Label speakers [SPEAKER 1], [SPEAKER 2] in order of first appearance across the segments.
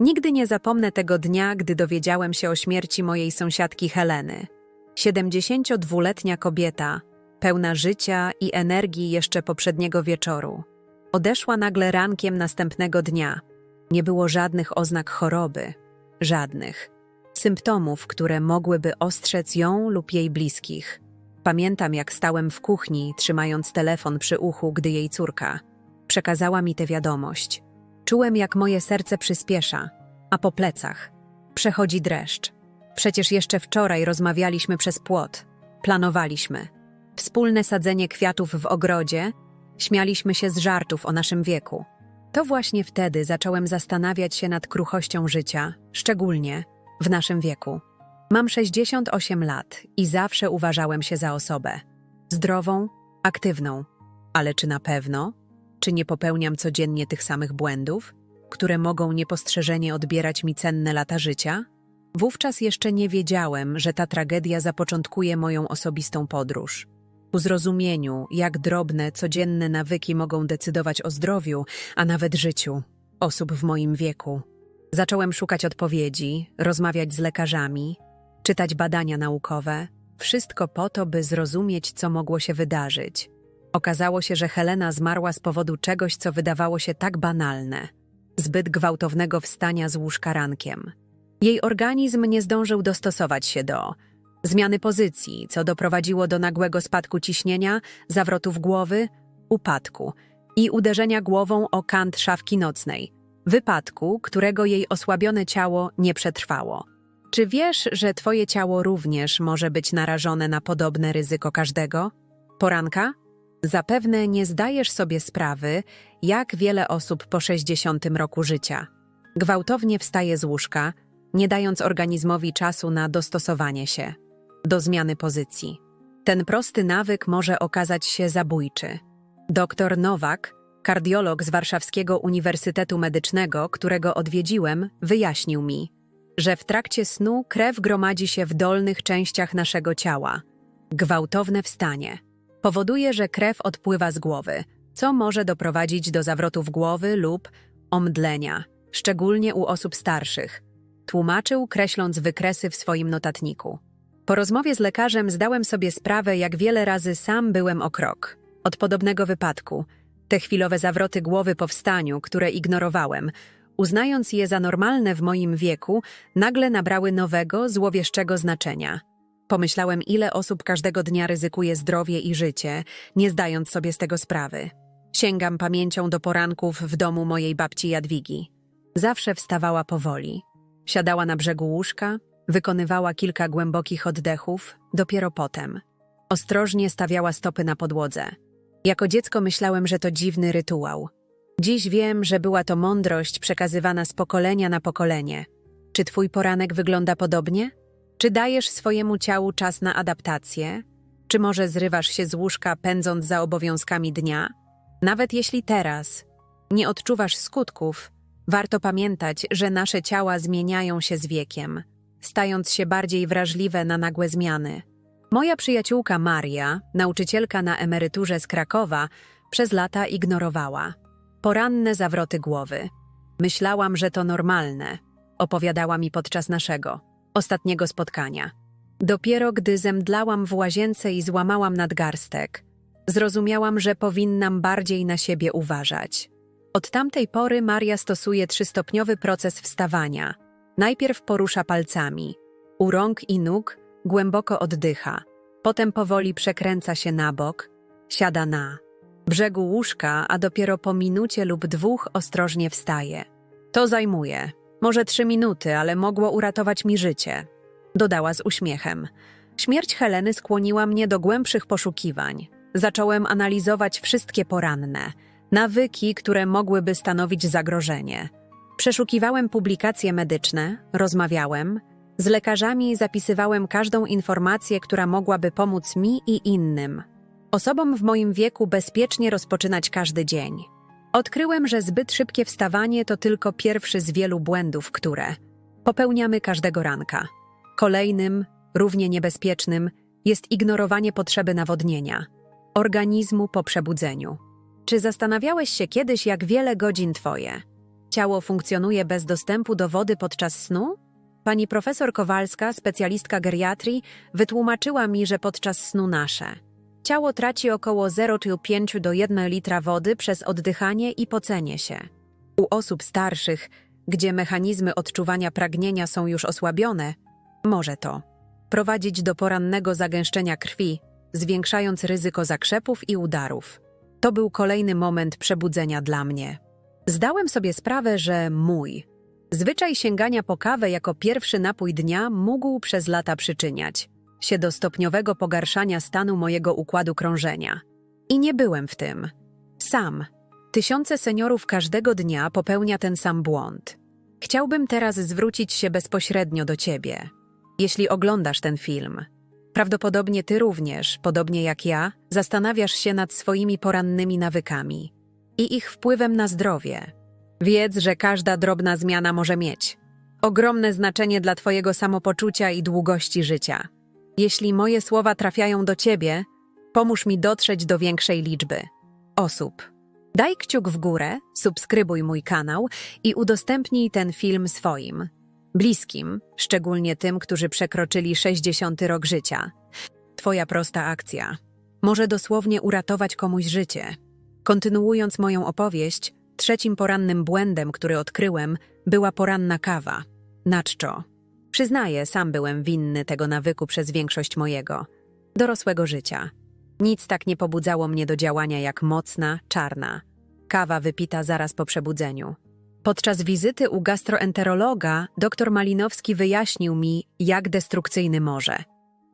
[SPEAKER 1] Nigdy nie zapomnę tego dnia, gdy dowiedziałem się o śmierci mojej sąsiadki Heleny. 72-letnia kobieta, pełna życia i energii jeszcze poprzedniego wieczoru. Odeszła nagle rankiem następnego dnia. Nie było żadnych oznak choroby, żadnych symptomów, które mogłyby ostrzec ją lub jej bliskich. Pamiętam, jak stałem w kuchni, trzymając telefon przy uchu, gdy jej córka przekazała mi tę wiadomość. Czułem, jak moje serce przyspiesza, a po plecach przechodzi dreszcz. Przecież jeszcze wczoraj rozmawialiśmy przez płot, planowaliśmy. Wspólne sadzenie kwiatów w ogrodzie, śmialiśmy się z żartów o naszym wieku. To właśnie wtedy zacząłem zastanawiać się nad kruchością życia, szczególnie w naszym wieku. Mam 68 lat i zawsze uważałem się za osobę zdrową, aktywną. Ale czy na pewno? Czy nie popełniam codziennie tych samych błędów, które mogą niepostrzeżenie odbierać mi cenne lata życia? Wówczas jeszcze nie wiedziałem, że ta tragedia zapoczątkuje moją osobistą podróż. Ku zrozumieniu, jak drobne, codzienne nawyki mogą decydować o zdrowiu, a nawet życiu osób w moim wieku. Zacząłem szukać odpowiedzi, rozmawiać z lekarzami, czytać badania naukowe, wszystko po to, by zrozumieć, co mogło się wydarzyć. Okazało się, że Helena zmarła z powodu czegoś, co wydawało się tak banalne zbyt gwałtownego wstania z łóżka rankiem. Jej organizm nie zdążył dostosować się do zmiany pozycji, co doprowadziło do nagłego spadku ciśnienia, zawrotów głowy, upadku i uderzenia głową o kant szafki nocnej, wypadku, którego jej osłabione ciało nie przetrwało. Czy wiesz, że twoje ciało również może być narażone na podobne ryzyko każdego? Poranka? Zapewne nie zdajesz sobie sprawy, jak wiele osób po 60 roku życia gwałtownie wstaje z łóżka, nie dając organizmowi czasu na dostosowanie się do zmiany pozycji. Ten prosty nawyk może okazać się zabójczy. Dr Nowak, kardiolog z Warszawskiego Uniwersytetu Medycznego, którego odwiedziłem, wyjaśnił mi, że w trakcie snu krew gromadzi się w dolnych częściach naszego ciała. Gwałtowne wstanie powoduje, że krew odpływa z głowy, co może doprowadzić do zawrotów głowy lub omdlenia, szczególnie u osób starszych. Tłumaczył, kreśląc wykresy w swoim notatniku. Po rozmowie z lekarzem zdałem sobie sprawę, jak wiele razy sam byłem o krok od podobnego wypadku. Te chwilowe zawroty głowy po wstaniu, które ignorowałem, uznając je za normalne w moim wieku, nagle nabrały nowego, złowieszczego znaczenia. Pomyślałem, ile osób każdego dnia ryzykuje zdrowie i życie, nie zdając sobie z tego sprawy. Sięgam pamięcią do poranków w domu mojej babci Jadwigi. Zawsze wstawała powoli. Siadała na brzegu łóżka, wykonywała kilka głębokich oddechów, dopiero potem. Ostrożnie stawiała stopy na podłodze. Jako dziecko myślałem, że to dziwny rytuał. Dziś wiem, że była to mądrość przekazywana z pokolenia na pokolenie. Czy twój poranek wygląda podobnie? Czy dajesz swojemu ciału czas na adaptację? Czy może zrywasz się z łóżka, pędząc za obowiązkami dnia? Nawet jeśli teraz nie odczuwasz skutków, warto pamiętać, że nasze ciała zmieniają się z wiekiem, stając się bardziej wrażliwe na nagłe zmiany. Moja przyjaciółka Maria, nauczycielka na emeryturze z Krakowa, przez lata ignorowała poranne zawroty głowy. Myślałam, że to normalne, opowiadała mi podczas naszego ostatniego spotkania. Dopiero gdy zemdlałam w łazience i złamałam nadgarstek, zrozumiałam, że powinnam bardziej na siebie uważać. Od tamtej pory Maria stosuje trzystopniowy proces wstawania. Najpierw porusza palcami, u rąk i nóg głęboko oddycha, potem powoli przekręca się na bok, siada na brzegu łóżka, a dopiero po minucie lub dwóch ostrożnie wstaje. To zajmuje, może trzy minuty, ale mogło uratować mi życie. Dodała z uśmiechem. Śmierć Heleny skłoniła mnie do głębszych poszukiwań. Zacząłem analizować wszystkie poranne, nawyki, które mogłyby stanowić zagrożenie. Przeszukiwałem publikacje medyczne, rozmawiałem, z lekarzami zapisywałem każdą informację, która mogłaby pomóc mi i innym. Osobom w moim wieku bezpiecznie rozpoczynać każdy dzień. Odkryłem, że zbyt szybkie wstawanie to tylko pierwszy z wielu błędów, które popełniamy każdego ranka. Kolejnym, równie niebezpiecznym, jest ignorowanie potrzeby nawodnienia organizmu po przebudzeniu. Czy zastanawiałeś się kiedyś, jak wiele godzin twoje Ciało funkcjonuje bez dostępu do wody podczas snu? Pani profesor Kowalska, specjalistka geriatrii, wytłumaczyła mi, że podczas snu nasze ciało traci około 0,5 do 1 litra wody przez oddychanie i pocenie się. U osób starszych, gdzie mechanizmy odczuwania pragnienia są już osłabione, może to prowadzić do porannego zagęszczenia krwi, zwiększając ryzyko zakrzepów i udarów. To był kolejny moment przebudzenia dla mnie. Zdałem sobie sprawę, że mój zwyczaj sięgania po kawę jako pierwszy napój dnia mógł przez lata przyczyniać się do stopniowego pogarszania stanu mojego układu krążenia. I nie byłem w tym. Sam. Tysiące seniorów każdego dnia popełnia ten sam błąd. Chciałbym teraz zwrócić się bezpośrednio do ciebie. Jeśli oglądasz ten film, prawdopodobnie ty również, podobnie jak ja, zastanawiasz się nad swoimi porannymi nawykami i ich wpływem na zdrowie. Wiedz, że każda drobna zmiana może mieć ogromne znaczenie dla twojego samopoczucia i długości życia. Jeśli moje słowa trafiają do ciebie, pomóż mi dotrzeć do większej liczby osób. Daj kciuk w górę, subskrybuj mój kanał i udostępnij ten film swoim bliskim, szczególnie tym, którzy przekroczyli 60 rok życia. Twoja prosta akcja może dosłownie uratować komuś życie. Kontynuując moją opowieść, trzecim porannym błędem, który odkryłem, była poranna kawa. Naczczo. Przyznaję, sam byłem winny tego nawyku przez większość mojego dorosłego życia. Nic tak nie pobudzało mnie do działania jak mocna, czarna. Kawa wypita zaraz po przebudzeniu. Podczas wizyty u gastroenterologa dr Malinowski wyjaśnił mi, jak destrukcyjny może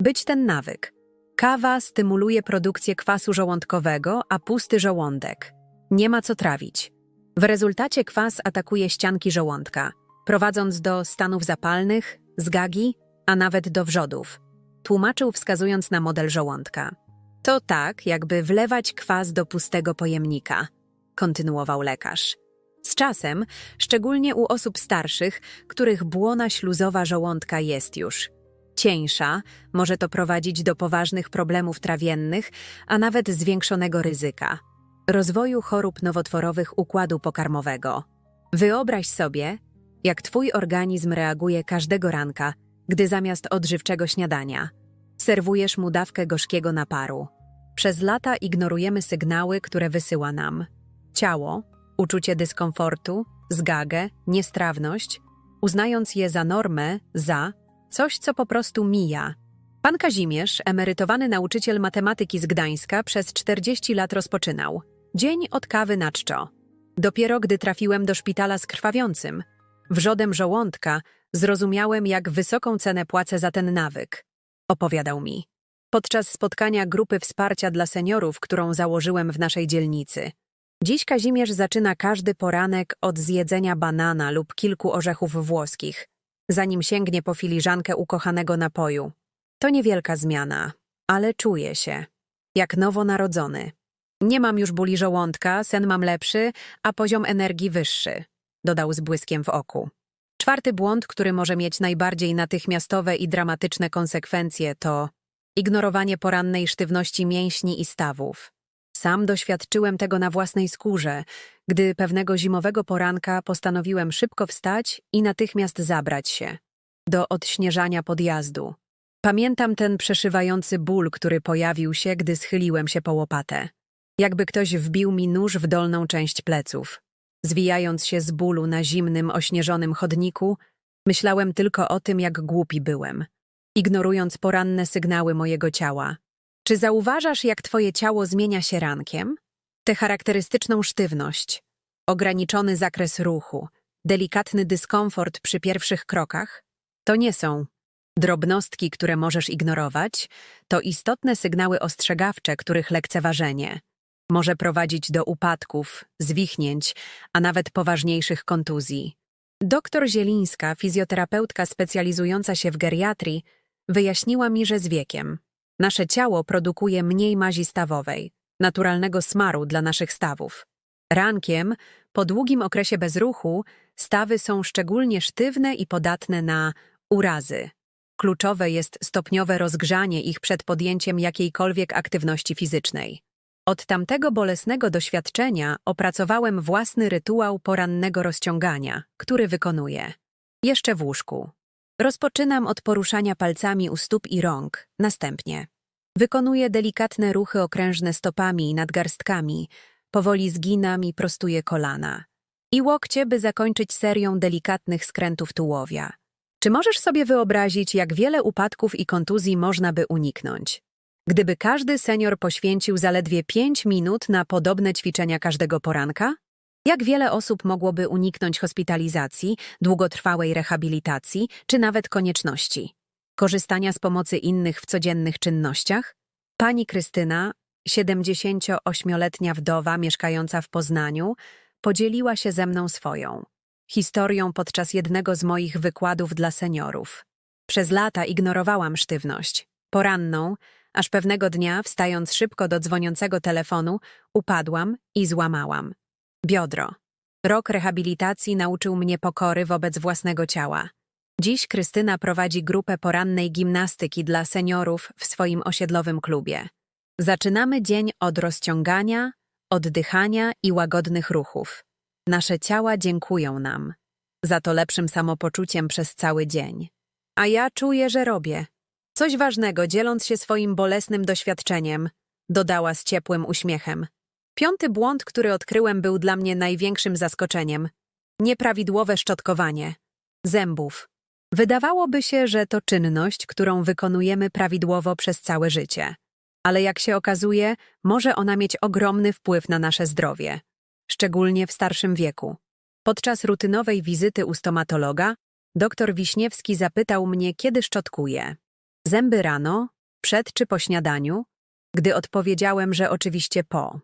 [SPEAKER 1] być ten nawyk. Kawa stymuluje produkcję kwasu żołądkowego, a pusty żołądek. Nie ma co trawić. W rezultacie kwas atakuje ścianki żołądka, prowadząc do stanów zapalnych, zgagi, a nawet do wrzodów. Tłumaczył wskazując na model żołądka. To tak, jakby wlewać kwas do pustego pojemnika, kontynuował lekarz. Z czasem, szczególnie u osób starszych, których błona śluzowa żołądka jest już cieńsza, może to prowadzić do poważnych problemów trawiennych, a nawet zwiększonego ryzyka rozwoju chorób nowotworowych układu pokarmowego. Wyobraź sobie, jak Twój organizm reaguje każdego ranka, gdy zamiast odżywczego śniadania serwujesz mu dawkę gorzkiego naparu. Przez lata ignorujemy sygnały, które wysyła nam ciało, uczucie dyskomfortu, zgagę, niestrawność, uznając je za normę, za coś, co po prostu mija. Pan Kazimierz, emerytowany nauczyciel matematyki z Gdańska, przez 40 lat rozpoczynał dzień od kawy na czczo. Dopiero gdy trafiłem do szpitala z krwawiącym, wrzodem żołądka, zrozumiałem, jak wysoką cenę płacę za ten nawyk. Opowiadał mi. Podczas spotkania grupy wsparcia dla seniorów, którą założyłem w naszej dzielnicy. Dziś Kazimierz zaczyna każdy poranek od zjedzenia banana lub kilku orzechów włoskich, zanim sięgnie po filiżankę ukochanego napoju. To niewielka zmiana, ale czuję się jak nowonarodzony. Nie mam już bóli żołądka, sen mam lepszy, a poziom energii wyższy, dodał z błyskiem w oku. Czwarty błąd, który może mieć najbardziej natychmiastowe i dramatyczne konsekwencje, to ignorowanie porannej sztywności mięśni i stawów. Sam doświadczyłem tego na własnej skórze, gdy pewnego zimowego poranka postanowiłem szybko wstać i natychmiast zabrać się do odśnieżania podjazdu. Pamiętam ten przeszywający ból, który pojawił się, gdy schyliłem się po łopatę. Jakby ktoś wbił mi nóż w dolną część pleców. Zwijając się z bólu na zimnym, ośnieżonym chodniku, myślałem tylko o tym, jak głupi byłem, ignorując poranne sygnały mojego ciała. Czy zauważasz, jak twoje ciało zmienia się rankiem? Tę charakterystyczną sztywność, ograniczony zakres ruchu, delikatny dyskomfort przy pierwszych krokach? To nie są drobnostki, które możesz ignorować, to istotne sygnały ostrzegawcze, których lekceważenie może prowadzić do upadków, zwichnięć, a nawet poważniejszych kontuzji. Doktor Zielińska, fizjoterapeutka specjalizująca się w geriatrii, wyjaśniła mi, że z wiekiem nasze ciało produkuje mniej mazi stawowej, naturalnego smaru dla naszych stawów. Rankiem, po długim okresie bezruchu, stawy są szczególnie sztywne i podatne na urazy. Kluczowe jest stopniowe rozgrzanie ich przed podjęciem jakiejkolwiek aktywności fizycznej. Od tamtego bolesnego doświadczenia opracowałem własny rytuał porannego rozciągania, który wykonuję. Jeszcze w łóżku. Rozpoczynam od poruszania palcami u stóp i rąk, następnie. Wykonuję delikatne ruchy okrężne stopami i nadgarstkami, powoli zginam i prostuję kolana. I łokcie, by zakończyć serią delikatnych skrętów tułowia. Czy możesz sobie wyobrazić, jak wiele upadków i kontuzji można by uniknąć? Gdyby każdy senior poświęcił zaledwie 5 minut na podobne ćwiczenia każdego poranka? Jak wiele osób mogłoby uniknąć hospitalizacji, długotrwałej rehabilitacji czy nawet konieczności? Korzystania z pomocy innych w codziennych czynnościach? Pani Krystyna, 78-letnia wdowa mieszkająca w Poznaniu, podzieliła się ze mną swoją historią podczas jednego z moich wykładów dla seniorów. Przez lata ignorowałam sztywność. Poranną, aż pewnego dnia, wstając szybko do dzwoniącego telefonu, upadłam i złamałam. Biodro. Rok rehabilitacji nauczył mnie pokory wobec własnego ciała. Dziś Krystyna prowadzi grupę porannej gimnastyki dla seniorów w swoim osiedlowym klubie. Zaczynamy dzień od rozciągania, oddychania i łagodnych ruchów. Nasze ciała dziękują nam. Za to lepszym samopoczuciem przez cały dzień. A ja czuję, że robię. Coś ważnego, dzieląc się swoim bolesnym doświadczeniem, dodała z ciepłym uśmiechem. Piąty błąd, który odkryłem, był dla mnie największym zaskoczeniem. Nieprawidłowe szczotkowanie. Zębów. Wydawałoby się, że to czynność, którą wykonujemy prawidłowo przez całe życie. Ale jak się okazuje, może ona mieć ogromny wpływ na nasze zdrowie, szczególnie w starszym wieku. Podczas rutynowej wizyty u stomatologa, dr Wiśniewski zapytał mnie, kiedy szczotkuję. Zęby rano, przed czy po śniadaniu? Gdy odpowiedziałem, że oczywiście po.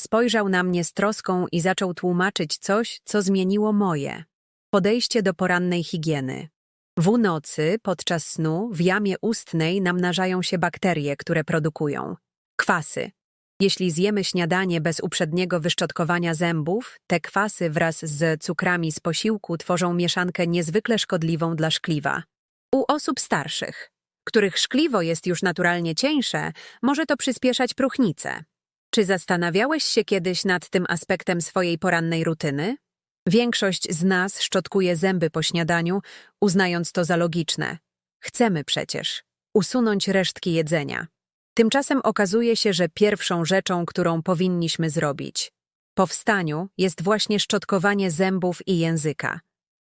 [SPEAKER 1] Spojrzał na mnie z troską i zaczął tłumaczyć coś, co zmieniło moje. Podejście do porannej higieny. W nocy, podczas snu, w jamie ustnej namnażają się bakterie, które produkują kwasy. Jeśli zjemy śniadanie bez uprzedniego wyszczotkowania zębów, te kwasy wraz z cukrami z posiłku tworzą mieszankę niezwykle szkodliwą dla szkliwa. U osób starszych, których szkliwo jest już naturalnie cieńsze, może to przyspieszać próchnicę. Czy zastanawiałeś się kiedyś nad tym aspektem swojej porannej rutyny? Większość z nas szczotkuje zęby po śniadaniu, uznając to za logiczne. Chcemy przecież usunąć resztki jedzenia. Tymczasem okazuje się, że pierwszą rzeczą, którą powinniśmy zrobić po wstaniu, jest właśnie szczotkowanie zębów i języka.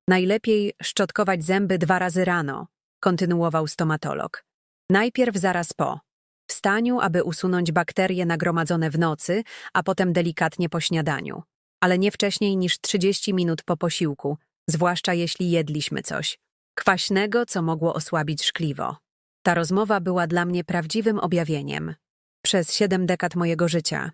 [SPEAKER 1] Najlepiej szczotkować zęby dwa razy rano, kontynuował stomatolog. Najpierw zaraz po wstaniu, aby usunąć bakterie nagromadzone w nocy, a potem delikatnie po śniadaniu ale nie wcześniej niż 30 minut po posiłku, zwłaszcza jeśli jedliśmy coś kwaśnego, co mogło osłabić szkliwo. Ta rozmowa była dla mnie prawdziwym objawieniem. Przez siedem dekad mojego życia.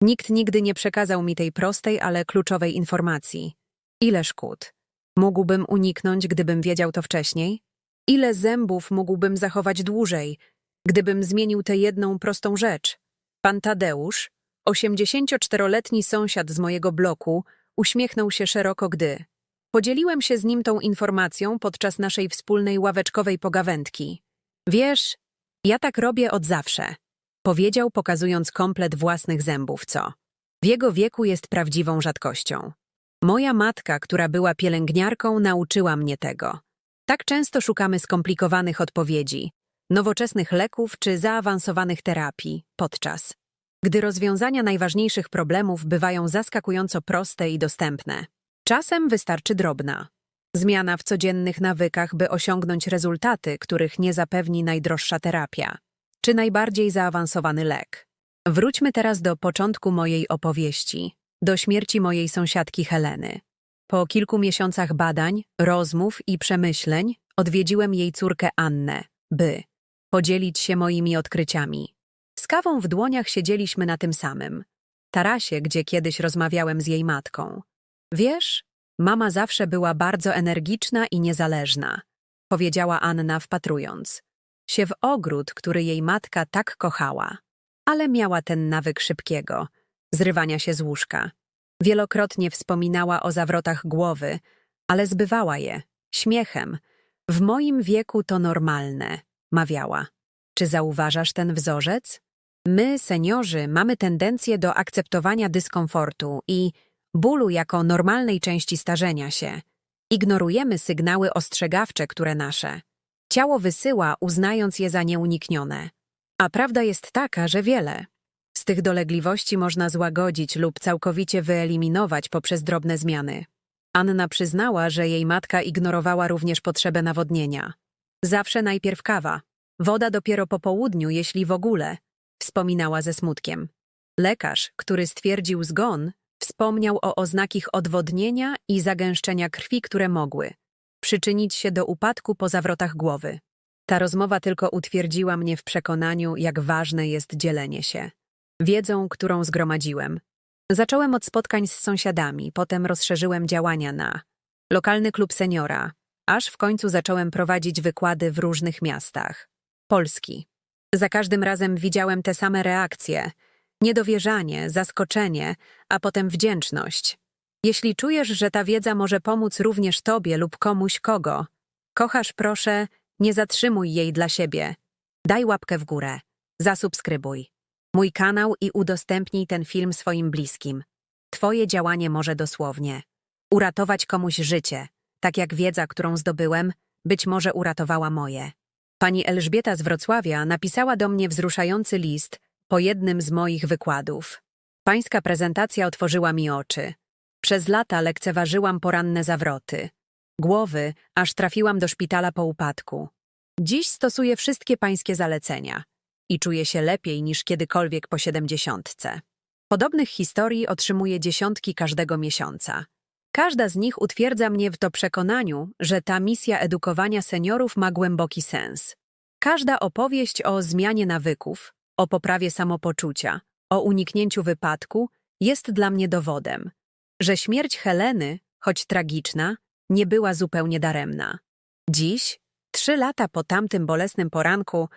[SPEAKER 1] Nikt nigdy nie przekazał mi tej prostej, ale kluczowej informacji. Ile szkód? Mógłbym uniknąć, gdybym wiedział to wcześniej? Ile zębów mógłbym zachować dłużej, gdybym zmienił tę jedną prostą rzecz? Pan Tadeusz, 84-letni sąsiad z mojego bloku uśmiechnął się szeroko, gdy podzieliłem się z nim tą informacją podczas naszej wspólnej ławeczkowej pogawędki. Wiesz, ja tak robię od zawsze, powiedział, pokazując komplet własnych zębów, co w jego wieku jest prawdziwą rzadkością. Moja matka, która była pielęgniarką, nauczyła mnie tego. Tak często szukamy skomplikowanych odpowiedzi, nowoczesnych leków czy zaawansowanych terapii podczas gdy rozwiązania najważniejszych problemów bywają zaskakująco proste i dostępne. Czasem wystarczy drobna zmiana w codziennych nawykach, by osiągnąć rezultaty, których nie zapewni najdroższa terapia, czy najbardziej zaawansowany lek. Wróćmy teraz do początku mojej opowieści, do śmierci mojej sąsiadki Heleny. Po kilku miesiącach badań, rozmów i przemyśleń odwiedziłem jej córkę Annę, by podzielić się moimi odkryciami. Z kawą w dłoniach siedzieliśmy na tym samym tarasie, gdzie kiedyś rozmawiałem z jej matką. Wiesz, mama zawsze była bardzo energiczna i niezależna, powiedziała Anna wpatrując się w ogród, który jej matka tak kochała. Ale miała ten nawyk szybkiego, zrywania się z łóżka. Wielokrotnie wspominała o zawrotach głowy, ale zbywała je, śmiechem. W moim wieku to normalne, mawiała. Czy zauważasz ten wzorzec? My, seniorzy, mamy tendencję do akceptowania dyskomfortu i bólu jako normalnej części starzenia się. Ignorujemy sygnały ostrzegawcze, które nasze ciało wysyła, uznając je za nieuniknione. A prawda jest taka, że wiele z tych dolegliwości można złagodzić lub całkowicie wyeliminować poprzez drobne zmiany. Anna przyznała, że jej matka ignorowała również potrzebę nawodnienia. Zawsze najpierw kawa, woda dopiero po południu, jeśli w ogóle, wspominała ze smutkiem. Lekarz, który stwierdził zgon, wspomniał o oznakich odwodnienia i zagęszczenia krwi, które mogły przyczynić się do upadku po zawrotach głowy. Ta rozmowa tylko utwierdziła mnie w przekonaniu, jak ważne jest dzielenie się. Wiedzą, którą zgromadziłem. Zacząłem od spotkań z sąsiadami, potem rozszerzyłem działania na lokalny klub seniora, aż w końcu zacząłem prowadzić wykłady w różnych miastach. Polski. Za każdym razem widziałem te same reakcje: niedowierzanie, zaskoczenie, a potem wdzięczność. Jeśli czujesz, że ta wiedza może pomóc również tobie lub komuś kogo, kochasz, proszę, nie zatrzymuj jej dla siebie. Daj łapkę w górę. Zasubskrybuj mój kanał i udostępnij ten film swoim bliskim. Twoje działanie może dosłownie uratować komuś życie, tak jak wiedza, którą zdobyłem, być może uratowała moje. Pani Elżbieta z Wrocławia napisała do mnie wzruszający list po jednym z moich wykładów. Pańska prezentacja otworzyła mi oczy. Przez lata lekceważyłam poranne zawroty. Głowy, aż trafiłam do szpitala po upadku. Dziś stosuję wszystkie pańskie zalecenia i czuję się lepiej niż kiedykolwiek po siedemdziesiątce. Podobnych historii otrzymuję dziesiątki każdego miesiąca. Każda z nich utwierdza mnie w to przekonaniu, że ta misja edukowania seniorów ma głęboki sens. Każda opowieść o zmianie nawyków, o poprawie samopoczucia, o uniknięciu wypadku jest dla mnie dowodem, że śmierć Heleny, choć tragiczna, nie była zupełnie daremna. Dziś, trzy lata po tamtym bolesnym poranku,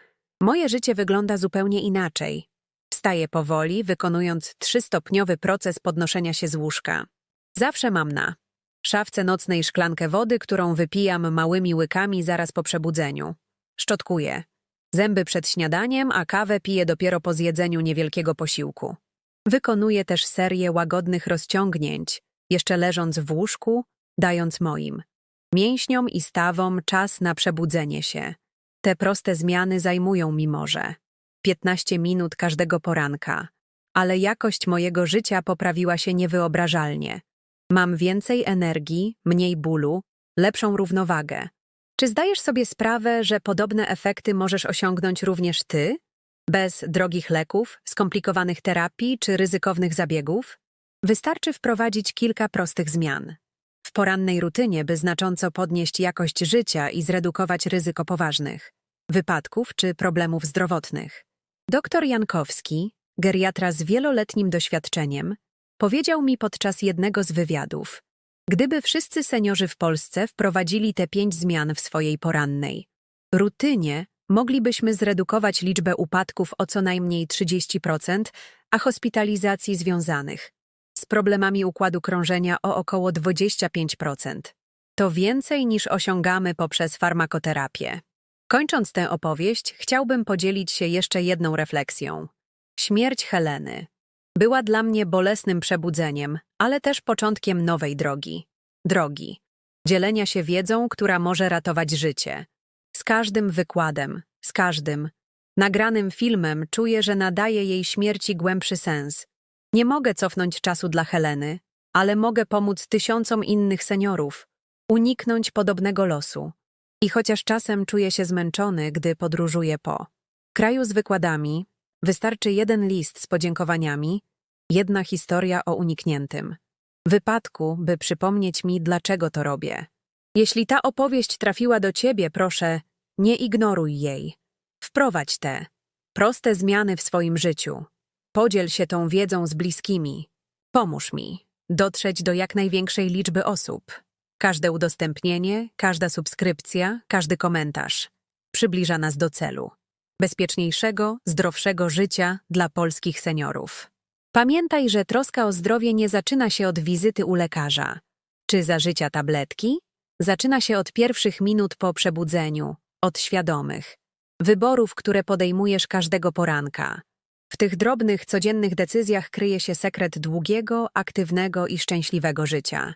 [SPEAKER 1] moje życie wygląda zupełnie inaczej. Wstaję powoli, wykonując trzystopniowy proces podnoszenia się z łóżka. Zawsze mam na szafce nocnej szklankę wody, którą wypijam małymi łykami zaraz po przebudzeniu. Szczotkuję. Zęby przed śniadaniem, a kawę piję dopiero po zjedzeniu niewielkiego posiłku. Wykonuję też serię łagodnych rozciągnięć, jeszcze leżąc w łóżku, dając moim mięśniom i stawom czas na przebudzenie się. Te proste zmiany zajmują mi może 15 minut każdego poranka, ale jakość mojego życia poprawiła się niewyobrażalnie. Mam więcej energii, mniej bólu, lepszą równowagę. Czy zdajesz sobie sprawę, że podobne efekty możesz osiągnąć również ty? Bez drogich leków, skomplikowanych terapii czy ryzykownych zabiegów? Wystarczy wprowadzić kilka prostych zmian. W porannej rutynie, by znacząco podnieść jakość życia i zredukować ryzyko poważnych wypadków czy problemów zdrowotnych. Doktor Jankowski, geriatra z wieloletnim doświadczeniem, powiedział mi podczas jednego z wywiadów, gdyby wszyscy seniorzy w Polsce wprowadzili te pięć zmian w swojej porannej rutynie, moglibyśmy zredukować liczbę upadków o co najmniej 30%, a hospitalizacji związanych z problemami układu krążenia o około 25%. To więcej niż osiągamy poprzez farmakoterapię. Kończąc tę opowieść, chciałbym podzielić się jeszcze jedną refleksją. Śmierć Heleny była dla mnie bolesnym przebudzeniem, ale też początkiem nowej drogi. Drogi. Dzielenia się wiedzą, która może ratować życie. Z każdym wykładem, z każdym nagranym filmem czuję, że nadaje jej śmierci głębszy sens. Nie mogę cofnąć czasu dla Heleny, ale mogę pomóc tysiącom innych seniorów, uniknąć podobnego losu. I chociaż czasem czuję się zmęczony, gdy podróżuję po kraju z wykładami, wystarczy jeden list z podziękowaniami, jedna historia o unikniętym wypadku, by przypomnieć mi, dlaczego to robię. Jeśli ta opowieść trafiła do ciebie, proszę, nie ignoruj jej. Wprowadź te proste zmiany w swoim życiu. Podziel się tą wiedzą z bliskimi. Pomóż mi dotrzeć do jak największej liczby osób. Każde udostępnienie, każda subskrypcja, każdy komentarz przybliża nas do celu bezpieczniejszego, zdrowszego życia dla polskich seniorów. Pamiętaj, że troska o zdrowie nie zaczyna się od wizyty u lekarza czy zażycia tabletki, zaczyna się od pierwszych minut po przebudzeniu, od świadomych wyborów, które podejmujesz każdego poranka. W tych drobnych, codziennych decyzjach kryje się sekret długiego, aktywnego i szczęśliwego życia.